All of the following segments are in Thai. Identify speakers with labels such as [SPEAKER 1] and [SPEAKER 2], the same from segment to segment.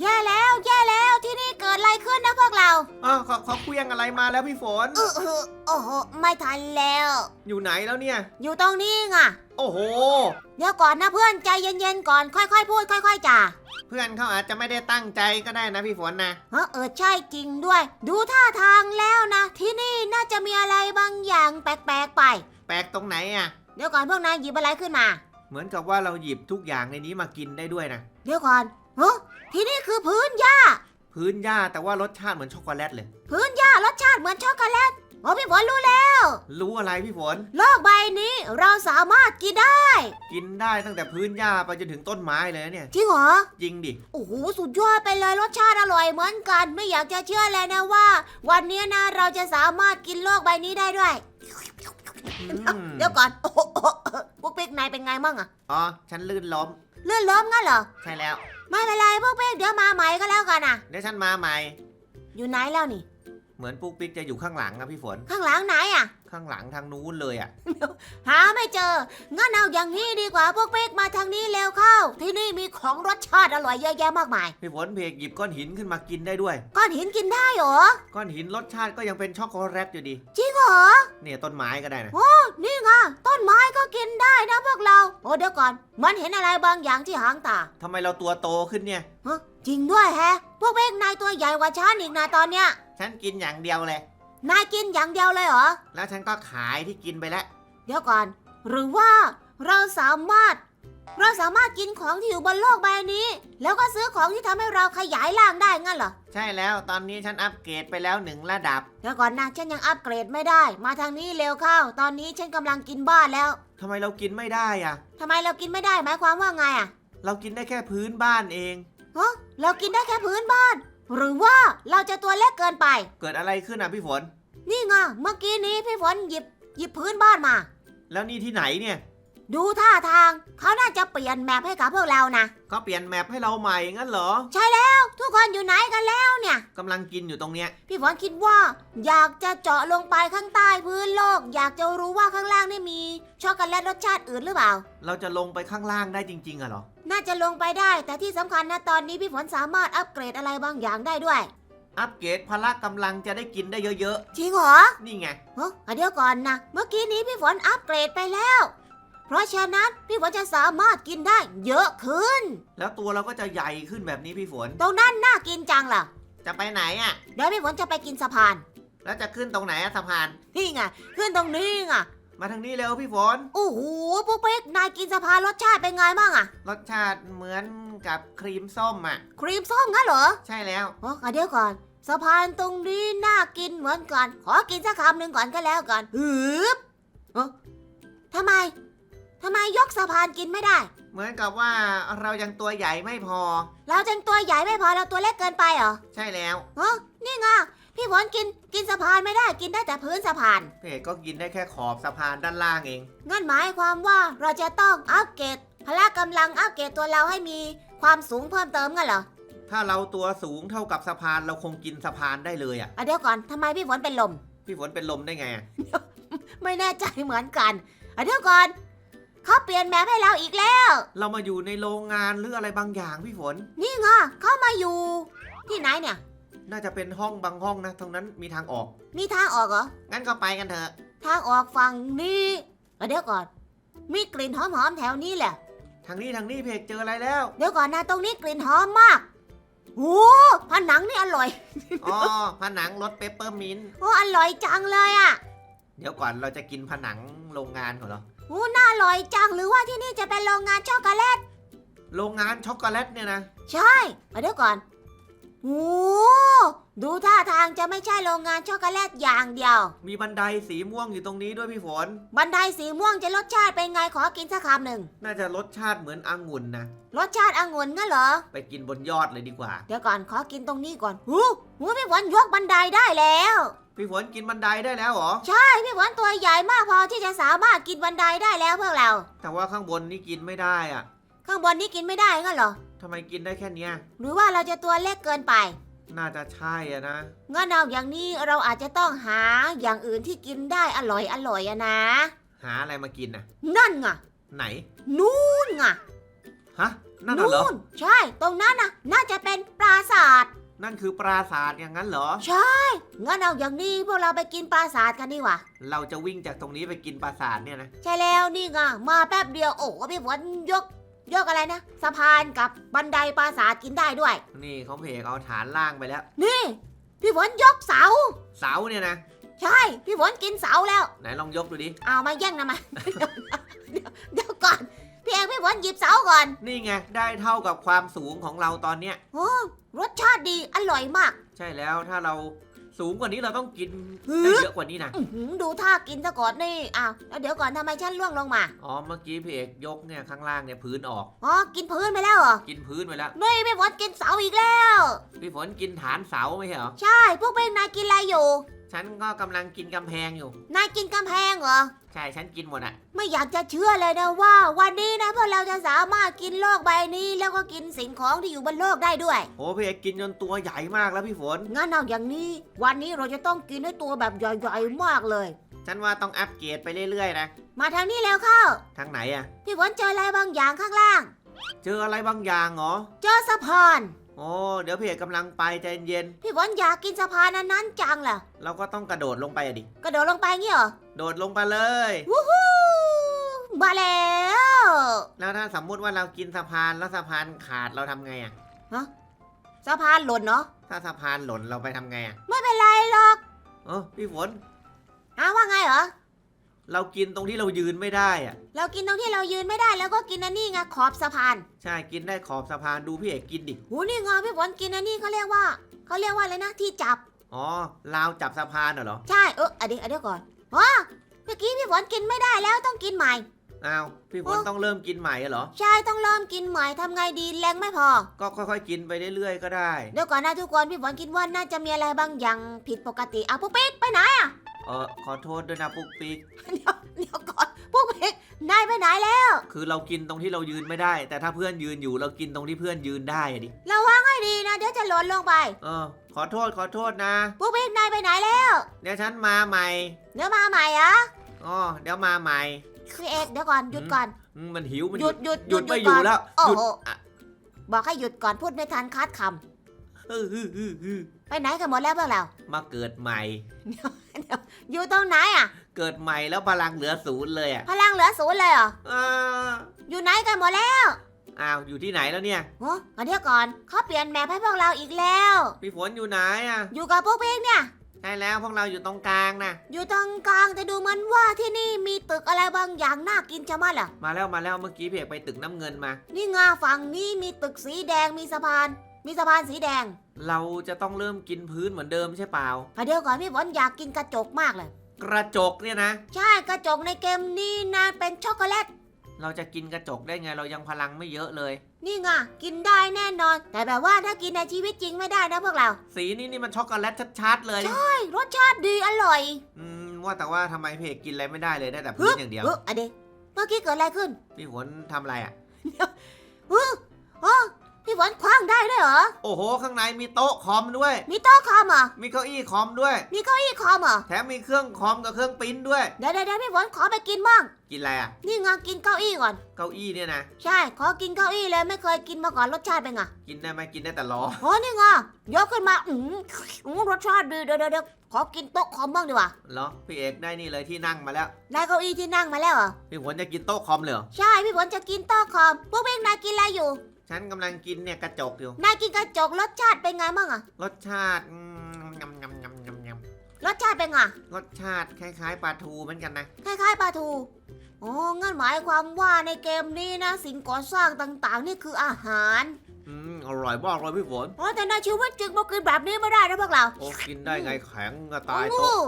[SPEAKER 1] แย่แล้วแย่แล้วที่นี่เกิดอะไรขึ้นนะพวกเรา
[SPEAKER 2] อ๋อเขาเขาเคลียงอะไรมาแล้วพี่ฝน
[SPEAKER 1] เออเออโอ้โหไม่ทันแล้ว
[SPEAKER 2] อยู่ไหนแล้วเนี่ย
[SPEAKER 1] อยู่ตรงนี้ไง
[SPEAKER 2] โอ้โห
[SPEAKER 1] เดี๋ยวก่อนนะเพื่อนใจเย็นๆก่อนค่อยๆ พูดค่อยๆจ่า
[SPEAKER 2] เพื่อนเขาอาจจะไม่ได้ตั้งใจก็ได้นะพี่ฝนนะ
[SPEAKER 1] เออเออใช่จริงด้วย ดูท่าทางแล้วนะ ที่นี่น่าจะมีอะไรบางอย่างแปลกๆไป
[SPEAKER 2] แปลกตรงไหนอะ
[SPEAKER 1] เดี๋ยวก่อนพวกนายหยิบอะไรขึ้นมา
[SPEAKER 2] เหมือนกับว่าเราหยิบทุกอย่างในนี้มากินได้ด้วยนะ
[SPEAKER 1] เดี๋ยวก่อนเฮ้ ที่นี่คือพื้นหญ้า
[SPEAKER 2] พื้นหญ้าแต่ว่ารสชาติเหมือนช็อกโกแลตเลย
[SPEAKER 1] พื้นหญ้ารสชาติเหมือนช็อกโกแลตโอ้พี่ฝนรู้แล้ว
[SPEAKER 2] รู้อะไรพี่ฝน
[SPEAKER 1] โลกใบนี้เราสามารถกินได้
[SPEAKER 2] กินได้ตั้งแต่พื้นหญ้าไปจนถึงต้นไม้เลยนะเนี่ย
[SPEAKER 1] จริงเหรอ
[SPEAKER 2] จริงดิ
[SPEAKER 1] โอ้โหสุดยอดไปเลยรสชาติอร่อยเหมือนกัน ไม่อยากจะเชื่อเลยนะว่า วันนี้นะเราจะสามารถกินโลกใบนี้ได้ด้วย
[SPEAKER 2] อืม
[SPEAKER 1] เดี๋ยวก่อนโอ้โหพวกเป๊กนายเป็นไงมั่งอะ
[SPEAKER 2] อ๋อ ฉันลื่นล้ม
[SPEAKER 1] เลื่อนล้มงั้นเหรอ
[SPEAKER 2] ใช่แล้ว
[SPEAKER 1] ไม่เป็นไรพวกเป๊กเดี๋ยวมาใหม่ก็แล้วกันนะ
[SPEAKER 2] เดี๋ยวฉันมาใหม่
[SPEAKER 1] อยู่ไหนแล้วนี่
[SPEAKER 2] เหมือนปุ๊กปิ๊กจะอยู่ข้างหลังอะพี่ฝน
[SPEAKER 1] ข้างหลังไหนอะ
[SPEAKER 2] ข้างหลังทางนู้นเลยอะ
[SPEAKER 1] หาไม่เจอ งั้นเอาอย่างนี้ดีกว่าพวกเป๊กมาทางนี้เร็วเข้า ที่นี่มีของรสชาติอร่อยเยอะแยะมากมาย
[SPEAKER 2] พี่ฝนเพกหยิบก้อนหินขึ้นมากินได้ด้วย
[SPEAKER 1] ก้อนหินกินได้เหรอ
[SPEAKER 2] ก้อนหินรสชาติก็ยังเป็นช็อกโกแลตอยู่ดี
[SPEAKER 1] จริงเหรอ
[SPEAKER 2] เนี่ยต้นไม้ก็ได้นะ
[SPEAKER 1] นี่ไงต้นไม้ก็กินได้นะพวกเรา โอ้เดี๋ยวก่อน มันเห็นอะไรบางอย่างที่หางตา
[SPEAKER 2] ทำไมเราตัวโตขึ้นเนี่ย
[SPEAKER 1] ฮะจริงด้วยแฮะ พวกเป๊กนายตัวใหญ่กว่าฉันอีกนะตอนเนี้ย
[SPEAKER 2] ฉันกินอย่างเดียวเลย
[SPEAKER 1] นายกินอย่างเดียวเลยเหรอ
[SPEAKER 2] แล้วฉันก็ขายที่กินไปแล้ว
[SPEAKER 1] เดี๋ยวก่อน หรือว่าเราสามารถ เราสามารถกินของที่อยู่บนโลกใบนี้ แล้วก็ซื้อของที่ทำให้เราขยายร่างได้งั้นเหรอ
[SPEAKER 2] ใช่แล้วตอนนี้ฉันอัปเกรดไปแล้วหนึ่งระดับ
[SPEAKER 1] เดี๋ยวก่อนนะฉันยังอัปเกรดไม่ได้ มาทางนี้เร็วเข้า ตอนนี้ฉันกำลังกินบ้านแล้ว
[SPEAKER 2] ทำไมเรากินไม่ได้อะ
[SPEAKER 1] ทำไมเรากินไม่ได้หมายความว่าไงอะ
[SPEAKER 2] เรากินได้แค่พื้นบ้านเอง
[SPEAKER 1] ฮะเรากินได้แค่พื้นบ้าน หรือว่าเราจะตัวเล็กเกินไป
[SPEAKER 2] เกิดอะไรขึ้นอะพี่ฝน
[SPEAKER 1] นี่ไงเมื่อกี้นี้พี่ฝนหยิบหยิบพื้นบ้านมา
[SPEAKER 2] แล้วนี่ที่ไหนเนี่ย
[SPEAKER 1] ดูท่าทางเขาน่าจะเปลี่ยนแมปให้กับพวกเรานะ
[SPEAKER 2] เขาเปลี่ยนแมปให้เราใหม่งั้นเหรอ
[SPEAKER 1] ใช่แล้ว ทุกคนอยู่ไหนกันแล้วเนี่ย
[SPEAKER 2] กำลังกินอยู่ตรงเนี้ย
[SPEAKER 1] พี่ฝนคิดว่า อยากจะเจาะลงไปข้างใต้พื้นโลก อยากจะรู้ว่าข้างล่างนี่มีช็อกโกแลตรสชาติอื่นหรือเปล่า
[SPEAKER 2] เราจะลงไปข้างล่างได้จริงๆอะเหรอ
[SPEAKER 1] น่าจะลงไปได้แต่ที่สำคัญนะตอนนี้พี่ฝนสามารถอัปเกรดอะไรบางอย่างได้ด้วย
[SPEAKER 2] อัปเกรดพละกำลังจะได้กินได้เยอะ
[SPEAKER 1] จริงเหรอ
[SPEAKER 2] ๆ นี่ไง
[SPEAKER 1] เฮ้ยเดี๋ยวก่อนนะ เมื่อกี้นี้พี่ฝนอัปเกรดไปแล้ว เพราะฉะนั้นพี่ฝนจะสามารถกินได้เยอะขึ้น
[SPEAKER 2] แล้วตัวเราก็จะใหญ่ขึ้นแบบนี้พี่ฝน
[SPEAKER 1] ตรงนั้นน่ากินจังล่ะ
[SPEAKER 2] จะไปไหนอะ
[SPEAKER 1] เดี๋ยวพี่ฝนจะไปกินสะพาน
[SPEAKER 2] แล้วจะขึ้นตรงไหนอะสะพาน
[SPEAKER 1] นี่ไงขึ้นตรงนี้ไง
[SPEAKER 2] มาทางนี้เร็วพี่ฝน
[SPEAKER 1] โอ้โหปุ๊กปิ๊กนายกินสะพานรสชาติเป็นไงบ้างอะ
[SPEAKER 2] รสชาติเหมือนกับครีมส้มอะ
[SPEAKER 1] ครีมส้มงั้นเหรอ
[SPEAKER 2] ใช่แล้ว
[SPEAKER 1] โอ้เดี๋ยวก่อน สะพานตรงนี้น่ากินเหมือนกัน ขอกินสักคำหนึ่งก่อนก็แล้วกันฮึบเอ้าทำไม ทำไมยกสะพานกินไม่ได้
[SPEAKER 2] เหมือนกับว่าเรายังตัวใหญ่ไม่พอ
[SPEAKER 1] เราจังตัวใหญ่ไม่พอเราตัวเล็กเกินไปเหรอ
[SPEAKER 2] ใช่แล้ว
[SPEAKER 1] เออนี่ไงพี่ฝนกินกินสะพานไม่ได้กินได้แต่พื้นสะพาน
[SPEAKER 2] เพจก็กินได้แค่ขอบสะพานด้านล่างเอง
[SPEAKER 1] งั้นหมายความว่าเราจะต้องอัปเกรดพละกำลังอัปเกรดตัวเราให้มีความสูงเพิ่มเติมกันเหรอ
[SPEAKER 2] ถ้าเราตัวสูงเท่ากับสะพานเราคงกินสะพานได้เลยอะ
[SPEAKER 1] อะเดี๋ยวก่อนทำไมพี่ฝนเป็นลม
[SPEAKER 2] พี่ฝนเป็นลมได้ไงอะ
[SPEAKER 1] ไม่แน่ใจเหมือนกันอะเดี๋ยวก่อน เขาเปลี่ยนแมปให้เราอีกแล้ว
[SPEAKER 2] เรามาอยู่ในโรงงานหรืออะไรบางอย่างพี่ฝน
[SPEAKER 1] นี่ไงเขามาอยู่ ที่ไหนเนี่ย
[SPEAKER 2] น่าจะเป็นห้องบางห้องนะตรงนั้นมีทางออก
[SPEAKER 1] มีทางออกเหรอ
[SPEAKER 2] งั้นก็ไปกันเถอะ
[SPEAKER 1] ทางออกฝั่งนี้อะเดี๋ยวก่อน มีกลิ่นหอมๆแถวนี้แหละ
[SPEAKER 2] ทางนี้ทางนี้เพจเจออะไรแล้ว
[SPEAKER 1] เดี๋ยวก่อนนะตรงนี้กลิ่นหอมมากโอ้ผนังนี่อร่อย
[SPEAKER 2] อ๋อผนังรถเปปเปอร์มินต์
[SPEAKER 1] โอ้อร่อยจังเลยอะ
[SPEAKER 2] เดี๋ยวก่อนเราจะกินผนังโรงงานของเรา
[SPEAKER 1] โอ้น่าอร่อยจังหรือว่าที่นี่จะเป็นโรงงานช็อกโกแลต
[SPEAKER 2] โรงงานช็อกโกแลตเนี่ยนะ
[SPEAKER 1] ใช่เอาเดี๋ยวก่อนโอ้ดู ท่าทางจะไม่ใช่โรงงานช็อกโกแลตอย่างเดียว
[SPEAKER 2] มีบันไดสีม่วงอยู่ตรงนี้ด้วยพี่ฝน
[SPEAKER 1] บันไดสีม่วงจะรสชาติเป็นไงขอกินสักคำหนึ่ง
[SPEAKER 2] น่าจะรสชาติเหมือนองุ่นนะ
[SPEAKER 1] รสชาติองุ่นงั้นเหรอ
[SPEAKER 2] ไปกินบนยอดเลยดีกว่า
[SPEAKER 1] เดี๋ยวก่อนขอกินตรงนี้ก่อนหูหูพี่ฝนยกบันไดได้แล้ว
[SPEAKER 2] พี่ฝนกินบันไดได้แล้วเหรอ
[SPEAKER 1] ใช่พี่ฝนตัวใหญ่มากพอที่จะสามารถกินบันไดได้แล้วพวกเรา
[SPEAKER 2] แต่ว่าข้างบนนี่กินไม่ได้อะ
[SPEAKER 1] ข้างบนนี้กินไม่ได้งั้นเหรอ
[SPEAKER 2] ทำไมกินได้แค่เนี้ย
[SPEAKER 1] หรือว่าเราจะตัวเล็กเกินไป
[SPEAKER 2] น่าจะใช่อะนะ
[SPEAKER 1] งั้นเอาอย่างนี้เราอาจจะต้องหาอย่างอื่นที่กินได้อร่อยอร่อยอะนะ
[SPEAKER 2] หาอะไรมากินน่ะ
[SPEAKER 1] นั่นไง
[SPEAKER 2] ไหน
[SPEAKER 1] นู่นไง
[SPEAKER 2] ฮะ นั่นน่ะเหรอ
[SPEAKER 1] นู่นใช่ ตรงนั้นนะน่าจะเป็นปราสาท
[SPEAKER 2] นั่นคือปราสาทอย่างนั้นเหรอ
[SPEAKER 1] ใช่ งั้นเอาอย่างนี้พวกเราไปกินปราสาทกันดีกว่า
[SPEAKER 2] เราจะวิ่งจากตรงนี้ไปกินปราสาทเนี่ยนะ
[SPEAKER 1] ใช่แล้วนี่ไงมาแป๊บเดียวโอ้พี่ฝนยก ยกอะไรนะสะพานกับบันไดปราสาทกินได้ด้วย
[SPEAKER 2] นี่เขาเพกเอาฐานล่างไปแล้ว
[SPEAKER 1] นี่ พี่ฝนยกเสา
[SPEAKER 2] เสาเนี่ยนะ
[SPEAKER 1] ใช่ พี่ฝนกินเสาแล้ว
[SPEAKER 2] ไหนลองยกดูดิ
[SPEAKER 1] เอามาแย่งนะมา เดี๋ยวเดี๋ยวก่อน พี่เอกพี่ฝนหยิบเสาก่อน
[SPEAKER 2] นี่ไง ได้เท่ากับความสูงของเราตอนเนี้ย
[SPEAKER 1] โอ้รสชาติดีอร่อยมาก
[SPEAKER 2] ใช่แล้วถ้าเรา สูงกว่านี้เราต้องกิน
[SPEAKER 1] หือ
[SPEAKER 2] ได้เยอะกว่านี้นะ
[SPEAKER 1] อื้อหือดูท่ากินซะก่อนนี่อ้าวแล้วเดี๋ยวก่อนทำไมฉันล่วงลงมา
[SPEAKER 2] อ๋อเมื่อกี้พี่เอกยกเนี่ยข้างล่างเนี่ยพื้นออก
[SPEAKER 1] อ๋อกินพื้นไปแล้วเหรอ
[SPEAKER 2] กินพื้นไปแล้ว
[SPEAKER 1] นี่พี่ฝนกินเสาอีกแล้ว
[SPEAKER 2] พี่ฝนกินฐานเสาไม่ใช่เหรอ
[SPEAKER 1] ใช่พวกเป็นนายกินอะไรอยู่
[SPEAKER 2] ฉันก็กำลังกินกำแพงอยู่
[SPEAKER 1] นายกินกำแพงเหรอ
[SPEAKER 2] ใช่ฉันกินหมดอะ
[SPEAKER 1] ไม่อยากจะเชื่อเลยนะว่า วันนี้นะพวกเราจะสามารถกินโลกใบนี้แล้วก็กินสิ่งของที่อยู่บนโลกได้ด้วย
[SPEAKER 2] โอ้พี่เอกกินจนตัวใหญ่มากแล้วพี่ฝน
[SPEAKER 1] งั้นเอาอย่างนี้ วันนี้เราจะต้องกินให้ตัวแบบใหญ่ๆมากเลย
[SPEAKER 2] ฉันว่าต้องอัปเกรดไปเรื่อยๆนะ
[SPEAKER 1] มาทางนี้แล้วเข้า
[SPEAKER 2] ทางไหนอะ
[SPEAKER 1] พี่ฝนเจออะไรบางอย่างข้างล่าง
[SPEAKER 2] เจออะไรบางอย่างเหรอ
[SPEAKER 1] เจอสะพาน
[SPEAKER 2] โอ้เดี๋ยวพี่เอกกำลังไปใจเย็น
[SPEAKER 1] พี่ฝนอยากกินสะพานอันนั้นจังล่ะ
[SPEAKER 2] เราก็ต้องกระโดดลงไปอะดิ
[SPEAKER 1] กระโดดลงไปงี้เหรอ
[SPEAKER 2] โดดลงไปเลย
[SPEAKER 1] วู้ฮู้มาแล้ว
[SPEAKER 2] แล้วถ้าสมมุติว่าเรากินสะพานแล้วสะพานขาดเราทำไงอะ
[SPEAKER 1] สะพานหล่นเนาะ
[SPEAKER 2] ถ้าสะพานหล่นเราไปทำไงอะ
[SPEAKER 1] ไม่เป็นไรหรอก
[SPEAKER 2] เออพี่ฝน
[SPEAKER 1] อ้าวว่าไงเหรอ
[SPEAKER 2] เรากินตรงที่เรายืนไม่ได้อะ
[SPEAKER 1] เรากินตรงที่เรายืนไม่ได้แล้วก็กินอันนี้ไงขอบสะพาน
[SPEAKER 2] ใช่กินได้ขอบสะพานดูพี่เอกกินดิ
[SPEAKER 1] หูนี่ไงพี่ฝนกินอันนี้เขาเรียกว่าเขาเรียกว่าอะไรนะที่จับ
[SPEAKER 2] อ๋อราวจับสะพานน่ะเหรอ
[SPEAKER 1] ใช่เอออันเดียวอันเดียวก่อนอ๋อเมื่อกี้พี่ฝนกินไม่ได้แล้วต้องกินใหม่
[SPEAKER 2] อ้าวพี่ฝน
[SPEAKER 1] เออ
[SPEAKER 2] ต้องเริ่มกินใหม่อะเหรอ
[SPEAKER 1] ใช่ต้องเริ่มกินใหม่ทำไงดีแรงไม่พอ
[SPEAKER 2] ก็ค่อยๆ กินไปเรื่อยๆก็ได้
[SPEAKER 1] เดี๋ยวก่อนนะทุกคนพี่ฝนคิดว่าน่าจะมีอะไรบางอย่างผิดปกติอะปุ๊กปิ๊กไปไหนอะ
[SPEAKER 2] เออขอโทษด้วยนะปุ๊กปิ๊ก
[SPEAKER 1] เดี๋ยวเดี๋ยวก่อนปุ๊กปิ๊กนายไปไหนแล้ว
[SPEAKER 2] คือเรากินตรงที่เรายืนไม่ได้ แต่ถ้าเพื่อนยืนอยู่เรากินตรงที่เพื่อนยืนได้อะดิ
[SPEAKER 1] ระวังให้ดีนะ เดี๋ยวจะหล่นลงไป
[SPEAKER 2] เออ ขอโทษขอโทษนะ
[SPEAKER 1] ปุ๊กปิ๊กนายไปไหนแล้ว
[SPEAKER 2] เดี๋ยวฉันมาใหม่
[SPEAKER 1] เดี๋ยวมาใหม่อะ
[SPEAKER 2] อ๋อเดี๋ยวมาใหม่
[SPEAKER 1] คือเอกเดี๋ยวก่อนหยุดก่อน
[SPEAKER 2] อืมมันหิวมัน
[SPEAKER 1] หยุดหยุด
[SPEAKER 2] หยุดไม่อ
[SPEAKER 1] ก่
[SPEAKER 2] ยู่
[SPEAKER 1] น
[SPEAKER 2] แล้ว
[SPEAKER 1] โอ้
[SPEAKER 2] หยุด
[SPEAKER 1] โห
[SPEAKER 2] อะ
[SPEAKER 1] บอกให้หยุดก่อนพูดไม่ทันคาดค
[SPEAKER 2] เออฮือฮือฮือำ
[SPEAKER 1] ไปไหนกันหมดแล้วพวกเรา
[SPEAKER 2] มาเกิดใหม่
[SPEAKER 1] อยู่ตรงไหนอะ
[SPEAKER 2] เกิดใหม่แล้วพลังเหลือศูนย์เลยอะ
[SPEAKER 1] พลังเหลือศูนย์เลยเหรอ
[SPEAKER 2] อ่า
[SPEAKER 1] อยู่ไหนกันหมดแล้ว
[SPEAKER 2] อ้าวอยู่ที่ไหนแล้วเนี่ย
[SPEAKER 1] โอ้เดี๋ยวก่อนเขาเปลี่ยนแมพให้พวกเราอีกแล้ว
[SPEAKER 2] พี่ฝนอยู่ไหนอะ
[SPEAKER 1] อยู่กับพวกพี่เนี่ย
[SPEAKER 2] ใช่แล้วพวกเราอยู่ตรงกลางนะ
[SPEAKER 1] อยู่ตรงกลางแต่ดูเหมันว่าที่นี่มีตึกอะไรบางอย่างน่ากินชะมัดล่ะ
[SPEAKER 2] มาแล้วมาแล้วเมื่อกี้พี่เอกไปตึกน้ำเงินมา
[SPEAKER 1] นี่ไงฝั่งนี้มีตึกสีแดงมีสะพาน มีสะพานสีแดง
[SPEAKER 2] เราจะต้องเริ่มกินพื้นเหมือนเดิมใช่เปล่า
[SPEAKER 1] อะเดี๋ยวก่อนพี่ฝนอยากกินกระจกมากเลย
[SPEAKER 2] กระจกเนี่ยนะ
[SPEAKER 1] ใช่กระจกในเกมนี้นะเป็นช็อกโกแลต
[SPEAKER 2] เราจะกินกระจกได้ไงเรายังพลังไม่เยอะเลย
[SPEAKER 1] นี่ไงกินได้แน่นอน แต่แบบว่าถ้ากินในชีวิตจริงไม่ได้นะพวกเรา
[SPEAKER 2] สีนี้นี่มันช็อกโกแลตชัดๆเลย
[SPEAKER 1] ใช่รสชาติดีอร่อย
[SPEAKER 2] อืมว่าแต่ว่าทำไมพี่เอกกินอะไรไม่ได้เลยได้แต่พื้นอย่างเดียว
[SPEAKER 1] เฮ้ยอะเดยวเมื่อกี้เกิดอะไรขึ้น
[SPEAKER 2] พี่ฝนทำอะไรอะ
[SPEAKER 1] เฮ้ยอ๋อ พี่ฝนคว้างได้ด้วยเหรอ
[SPEAKER 2] โอ้โห ข้างในมีโต๊ะคอมด้วย
[SPEAKER 1] มีโต๊ะคอมเหรอ
[SPEAKER 2] มีเก้าอี้คอมด้วย
[SPEAKER 1] มีเก้าอี้คอมเหรอ
[SPEAKER 2] แถมมีเครื่องคอมกับเครื่องปริ้นด้วย
[SPEAKER 1] เดี๋ยวเดี๋ยวเดี๋ยวพี่ฝนขอไปกินบ้าง
[SPEAKER 2] กินอะไรอะ
[SPEAKER 1] นี่ไงกินเก้าอี้ก่อน
[SPEAKER 2] เก้าอี้เนี่ยนะ
[SPEAKER 1] ใช่ ขอกินเก้าอี้เลยไม่เคยกินมาก่อนรสชาติเป็นไง
[SPEAKER 2] กินได้ไหมกินได้แต่ล้อ
[SPEAKER 1] โอ้นี่ไงยกขึ้นมา อืมอืมรสชาติดีเดี๋ยวเดี๋ยวเดี๋ยวขอกินโต๊ะคอมบ้างดีกว่า
[SPEAKER 2] เหรอ พี่เอกได้นี่เลยที่นั่งมาแล้ว
[SPEAKER 1] ได้เก้าอี้ที่นั่งมาแล้วเหรอ
[SPEAKER 2] พี่ฝนจะกินโต๊ะคอมเลยเหรอ
[SPEAKER 1] ใช่ พี่ฝนจะกินโต๊ะคอม พวกเบงนายกินอะไรอยู่
[SPEAKER 2] ฉันกำลังกินเนี่ยกระจกอยู่
[SPEAKER 1] นายกินกระจกรสชาติเป็นไงบ้างอะ
[SPEAKER 2] รสชาติอืมยำยำยำยำย
[SPEAKER 1] รสชาติเป็นไงำ
[SPEAKER 2] รสชาติคล้ายๆปลาทูเหมือนกันนะ
[SPEAKER 1] คล้ายๆปลาทูโอ้งั้นหมายความว่าในเกมนี้นะ สิ่งก่อสร้างต่างๆ นี่คืออาหาร
[SPEAKER 2] อืมอร่อยมากเลยพี่ฝน
[SPEAKER 1] โอ้แต่ในชีวิตจริงมากินแบบนี้ไม่ได้นะพวกเรา
[SPEAKER 2] โอ้กินได้ไงแข็งก็ตาย
[SPEAKER 1] โอ้
[SPEAKER 2] โต๊ะ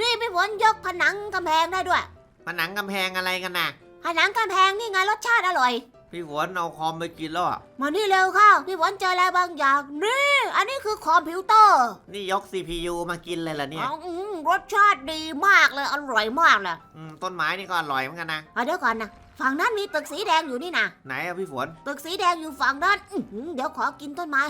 [SPEAKER 1] นี่พี่ฝนยกผนังกำแพงได้ด้วย
[SPEAKER 2] ผนังกำแพงอะไรกันนะ
[SPEAKER 1] ผนังกำแพงนี่ไงรสชาติอร่อย
[SPEAKER 2] พี่ฝนเอาคอมไปกินแล้วอะ
[SPEAKER 1] มานี่เร็วเข้าพี่ฝนเจออะไรบางอย่างนี่ อันนี้คือคอมพิวเตอร์
[SPEAKER 2] นี่ยก CPU มากินเลยล่ะเนี่ย
[SPEAKER 1] อ๋ออืมรสชาติดีมากเลยอร่อยมากเลย
[SPEAKER 2] อืม ต้นไม้นี่ก็อร่อยเหมือนกันนะ
[SPEAKER 1] เอาเดี๋ยวก่อนนะฝั่งนั้นมีตึกสีแดงอยู่นี่นะ
[SPEAKER 2] ไหนอะพี่ฝน
[SPEAKER 1] ตึกสีแดงอยู่ฝั่งนั้นอื้อหือเดี๋ยวขอกินต้นไม้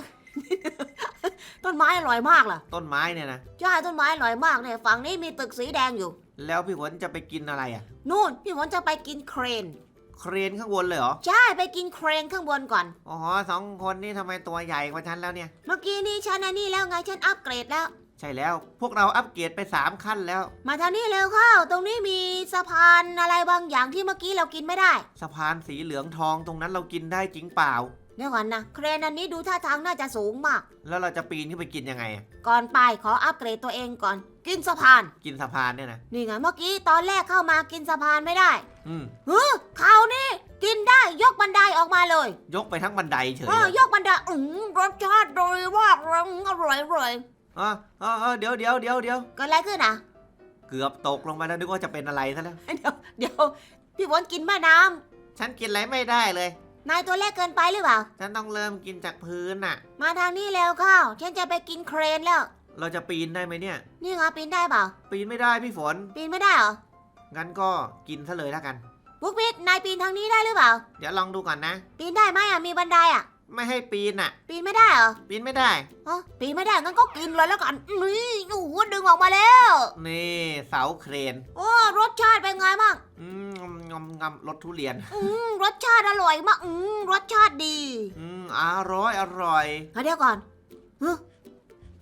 [SPEAKER 1] ต้นไม้อร่อยมากล่ะ
[SPEAKER 2] ต้นไม้เนี่ยนะ
[SPEAKER 1] ใช่ต้นไม้อร่อยมากเนี่ยฝั่งนี้มีตึกสีแดงอยู่
[SPEAKER 2] แล้วพี่ฝนจะไปกินอะไรอะ
[SPEAKER 1] นู่นพี่ฝนจะไปกินเครน
[SPEAKER 2] เครนข้างบนเลยเหรอ
[SPEAKER 1] ใช่ไปกินเครนข้างบนก่อน
[SPEAKER 2] อ๋อสองคนนี่ทำไมตัวใหญ่กว่าฉันแล้วเนี่ย
[SPEAKER 1] เมื่อกี้นี่ฉันอันนี้แล้วไงฉันอัปเกรดแล้ว
[SPEAKER 2] ใช่แล้ว พวกเราอัปเกรดไปสามขั้นแล้ว
[SPEAKER 1] มาทางนี้เร็วเข้า ตรงนี้มีสะพานอะไรบางอย่างที่เมื่อกี้เรากินไม่ได้
[SPEAKER 2] สะพานสีเหลืองทองตรงนั้นเรากินได้จริงเปล่า
[SPEAKER 1] เดี๋ยวก่อนนะ เครนอันนี้ดูท่าทางน่าจะสูงมาก
[SPEAKER 2] แล้วเราจะปีนขึ้นไปกินยังไงอะ
[SPEAKER 1] ก่อนไปขออัปเกรดตัวเองก่อน กินสะพาน
[SPEAKER 2] กินสะพานเนี่ยนะ
[SPEAKER 1] นี่ไงเมื่อกี้ตอนแรกเข้ามากินสะพานไม่ได้
[SPEAKER 2] อืม
[SPEAKER 1] เฮ้อเขาวนี่กินได้ยกบันไดออกมาเลย
[SPEAKER 2] ยกไปทั้งบันไดเฉย
[SPEAKER 1] อ๋อ
[SPEAKER 2] เลย
[SPEAKER 1] ยกบันไดอืมรสชาติโดยว่าอืมอร่อยอร่อย
[SPEAKER 2] อ๋ออ๋ออ๋อเดี๋ยวเดี๋ยวเดี๋ยวเดี๋ยว
[SPEAKER 1] เกิดอะไรขึ้นอะ
[SPEAKER 2] เกือบตกลงไปแล้วนึกว่าจะเป็นอะไรซะแล้ว
[SPEAKER 1] เดี๋ยวเดี๋ยว พี่ฝนกินแม่น้ำ
[SPEAKER 2] ฉันกินอะไรไม่ได้เลย
[SPEAKER 1] นายตัวเล็กเกินไปหรือเปล่า
[SPEAKER 2] ฉันต้องเริ่มกินจากพื้นน่ะ
[SPEAKER 1] มาทางนี้เร็วเข้าฉันจะไปกินเครนแล้ว
[SPEAKER 2] เราจะปีนได้ไหมเนี่ย
[SPEAKER 1] นี่ไงปีนได้เปล่า
[SPEAKER 2] ปีนไม่ได้พี่ฝน
[SPEAKER 1] ปีนไม่ได้เหรอ
[SPEAKER 2] งั้นก็กินซะเลยแล้วกัน
[SPEAKER 1] ปุ๊กปิ๊กนายปีนทางนี้ได้หรือเปล่า
[SPEAKER 2] เดี๋ยวลองดูก่อนนะ
[SPEAKER 1] ปีนได้ไหมอะมีบันไดอะ
[SPEAKER 2] ไม่ให้ปีนน่ะ
[SPEAKER 1] ปีนไม่ได้เหรอ
[SPEAKER 2] ปีนไม่ได้
[SPEAKER 1] อ๋อปีนไม่ได้งั้นก็กินเลยแล้วกันนี่โอ้โหดึงออกมาแล้ว
[SPEAKER 2] นี่เสาเครน
[SPEAKER 1] โอ้รสชาติเป็นไงบ้าง
[SPEAKER 2] อืมงำงำงำรสทุเรียน
[SPEAKER 1] อืมรสชาติอร่อยมากอืมรสชาติดี
[SPEAKER 2] อืมอร่อยอร่อย
[SPEAKER 1] เอาเดี๋ยวก่อนเฮ้ย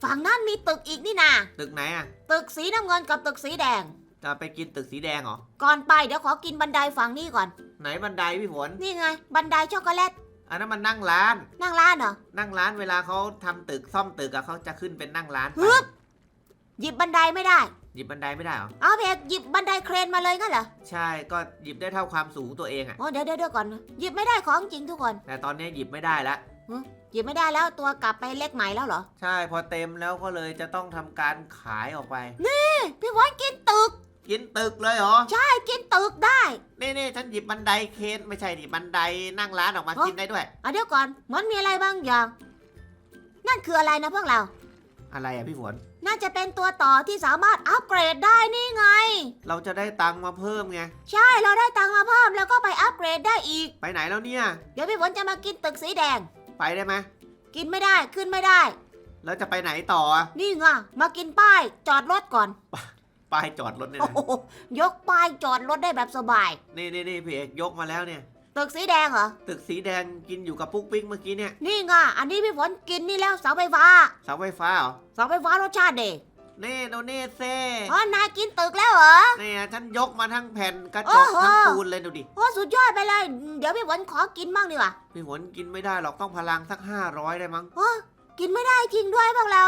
[SPEAKER 1] ฝั่งนั้นมีตึกอีกนี่นา
[SPEAKER 2] ตึกไหนอะ
[SPEAKER 1] ตึกสีน้ำเงินกับตึกสีแดง
[SPEAKER 2] จะไปกินตึกสีแดงเหรอ
[SPEAKER 1] ก่อนไปเดี๋ยวขอกินบันไดฝั่งนี้ก่อน
[SPEAKER 2] ไหนบันไดพี่ฝน
[SPEAKER 1] นี่ไง บันไดช็อกโกแลต
[SPEAKER 2] อันนั้นมันนั่งร้าน
[SPEAKER 1] นั่งร้านเหรอ
[SPEAKER 2] นั่งร้านเวลาเขาทำตึกซ่อมตึกอะเขาจะขึ้นเป็นนั่งร้านไป
[SPEAKER 1] ฮึบหยิบบันไดไม่ได้
[SPEAKER 2] หยิบบันไดไม่ได้เหรอ
[SPEAKER 1] เอาเพกหยิบบันไดเครนมาเลยงั้นเหรอ
[SPEAKER 2] ใช่ก็หยิบได้เท่าความสูงตัวเองอะ
[SPEAKER 1] อ๋อเดี๋ยวเดี๋ยวเดี๋ยวก่อนนะหยิบไม่ได้ของจริงทุกคน
[SPEAKER 2] แต่ตอนนี้หยิบไม่ได้ละ
[SPEAKER 1] หยิบไม่ได้แล้วตัวกลับไปเล็กใหม่แล้วเหรอ
[SPEAKER 2] ใช่พอเต็มแล้วก็เลยจะต้องทำการขายออกไป
[SPEAKER 1] พี่วอนกินตึก
[SPEAKER 2] กินตึกเลยเหรอ
[SPEAKER 1] ใช่กินตึกได้
[SPEAKER 2] นี่นี่ฉันหยิบบันไดเคนไม่ใช่ดิบันไดนั่งร้านออกมา
[SPEAKER 1] ฮะ
[SPEAKER 2] กินได้ด้วย
[SPEAKER 1] เอาเดี๋ยวก่อนมันมีอะไรบางอย่าง นั่นคืออะไรนะพวกเรา
[SPEAKER 2] อะไรอะพี่ฝน
[SPEAKER 1] น่าจะเป็นตัวต่อที่สามารถอัปเกรดได้นี่ไง
[SPEAKER 2] เราจะได้ตังค์มาเพิ่มไง
[SPEAKER 1] ใช่เราได้ตังค์มาเพิ่มแล้วก็ไปอัปเกรดได้อีก
[SPEAKER 2] ไปไหนแล้วเนี่ย
[SPEAKER 1] เดี๋ยวพี่ฝนจะมากินตึกสีแดง
[SPEAKER 2] ไปได้ไหม
[SPEAKER 1] กินไม่ได้ขึ้นไม่ได้
[SPEAKER 2] แล้วจะไปไหนต่ออะ
[SPEAKER 1] นี่ไงมากินป้ายจอดรถก่อน
[SPEAKER 2] ป้ายจอดรถเนี่ย
[SPEAKER 1] โอ้
[SPEAKER 2] นะ
[SPEAKER 1] โหยกป้ายจอดรถได้แบบสบาย
[SPEAKER 2] นี่นี่นี่พี่เอกยกมาแล้วเนี่ย
[SPEAKER 1] ตึกสีแดงเหรอ
[SPEAKER 2] ตึกสีแดงกินอยู่กับปุ๊กปิ๊กเมื่อกี้เนี่ย
[SPEAKER 1] นี่ไงอันนี้พี่ฝนกินนี่แล้วเสาไฟฟ้า
[SPEAKER 2] เสาไฟฟ้าเหรอ
[SPEAKER 1] เสาไฟฟ้ารสชาติเด็
[SPEAKER 2] นี่ดูนี่เซ่
[SPEAKER 1] อ๋อนายกินตึกแล้วเหรอ
[SPEAKER 2] นี่ฉันยกมาทั้งแผ่นกระจ
[SPEAKER 1] โอ้
[SPEAKER 2] ก
[SPEAKER 1] โห
[SPEAKER 2] ทั้งปูนเลยดูดิ
[SPEAKER 1] โอ้สุดยอดไปเลย เดี๋ยวพี่ฝนขอกินบ้างดีกว่า
[SPEAKER 2] พี่ฝนกินไม่ได้หรอกต้องพลังสักห้าร้อยได้มั้ง
[SPEAKER 1] โอ้กินไม่ได้จริงด้วยพวกเรา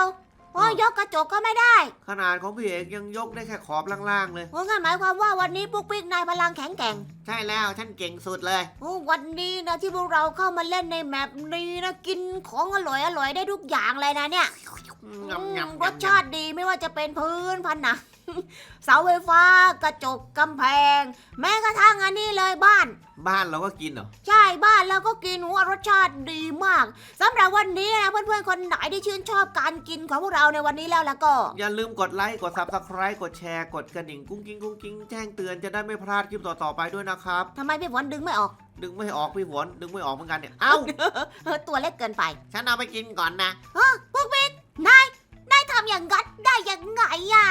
[SPEAKER 1] โอ้
[SPEAKER 2] อ้าว
[SPEAKER 1] ยกกระจกก็ไม่ได้
[SPEAKER 2] ขนาดของพี่เอกยังยกได้แค่ขอบล่างๆเลย
[SPEAKER 1] โอ้งั้นหมายความว่าวันนี้ปุ๊กปิ๊กนายพลังแข็งแกร่ง
[SPEAKER 2] ใช่แล้วฉันเก่งสุดเลย
[SPEAKER 1] โอ้วันนี้นะที่พวกเราเข้ามาเล่นในแมปนี้นะกินของอร่อยอร่อยได้ทุกอย่างเลยนะเนี่ย
[SPEAKER 2] งำงำ
[SPEAKER 1] อืม
[SPEAKER 2] งำ
[SPEAKER 1] รสชาติดีไม่ว่าจะเป็นพื้นผนังเสาไฟฟ้ากระจกกำแพง แม้กระทั่งอันนี้เลยบ้าน
[SPEAKER 2] บ้านเราก็กินเหรอ
[SPEAKER 1] ใช่บ้านเราก็กินว่ารสชาติดีมากสำหรับวันนี้นะเพื่อนๆคนไหนที่ชื่นชอบการกินของพวกเราในวันนี้แล้วล่ะก็
[SPEAKER 2] อย่าลืมกดไลค์กด subscribe กดแชร์กดกระดิ่งกุ้งกิ้งกุ้งกิ้งแจ้งเตือนจะได้ไม่พลาดคลิปต่อๆไปด้วยนะครับ
[SPEAKER 1] ทำไมพี่ฝนดึงไม่ออก
[SPEAKER 2] ดึงไม่ออกพี่ฝนดึงไม่ออกเหมือนกันเนี่ยเอ้า
[SPEAKER 1] เออตัวเล็กเกินไป
[SPEAKER 2] ฉันเอาไปกินก่อนนะ
[SPEAKER 1] พวกบิ๊ก นาย นายทำอย่างนั้นได้ยังไงอะ